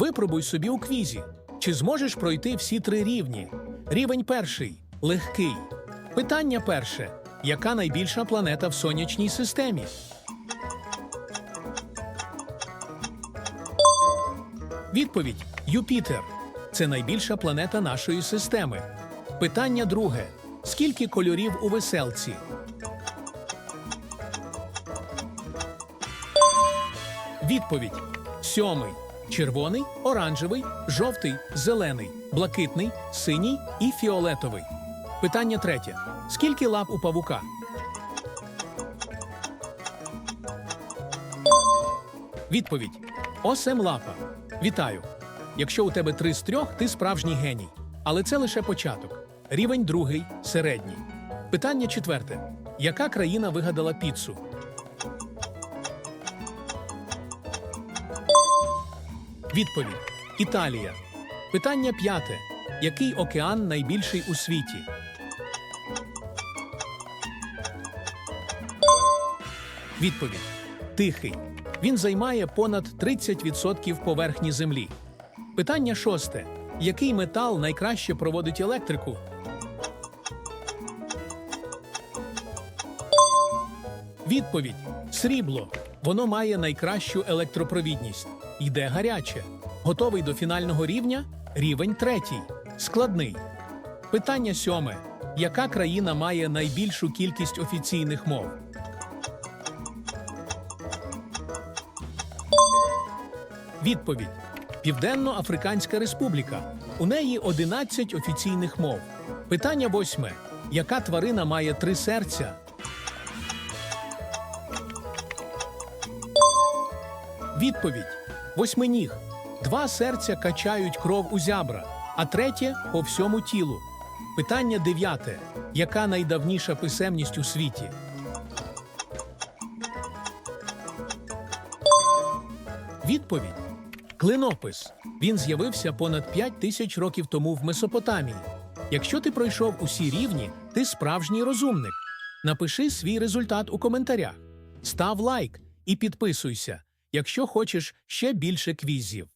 Випробуй собі у квізі. Чи зможеш пройти всі три рівні? Рівень перший легкий. Питання перше: яка найбільша планета в сонячній системі? Відповідь Юпітер. Це найбільша планета нашої системи. Питання друге: скільки кольорів у веселці? Відповідь: сьомий. Червоний, оранжевий, жовтий, зелений, блакитний, синій і фіолетовий. Питання третє: скільки лап у павука? Відповідь: Осем лапа. Вітаю. Якщо у тебе три з трьох, ти справжній геній. Але це лише початок. Рівень другий середній. Питання четверте: яка країна вигадала піцу? Відповідь: Італія. Питання п'яте: який океан найбільший у світі? Відповідь: Тихий. Він займає понад 30% поверхні землі. Питання шосте: який метал найкраще проводить електрику? Відповідь: срібло. Воно має найкращу електропровідність. Йде гаряче. Готовий до фінального рівня? Рівень третій. Складний. Питання сьоме: яка країна має найбільшу кількість офіційних мов? Відповідь: Південно-Африканська Республіка. У неї 11 офіційних мов. Питання восьме: яка тварина має три серця? Відповідь: восьминіг. Два серця качають кров у зябра, а третє по всьому тілу. Питання дев'яте: яка найдавніша писемність у світі? Відповідь: клинопис. Він з'явився понад 5 тисяч років тому в Месопотамії. Якщо ти пройшов усі рівні, ти справжній розумник. Напиши свій результат у коментарях, став лайк і підписуйся, якщо хочеш ще більше квізів.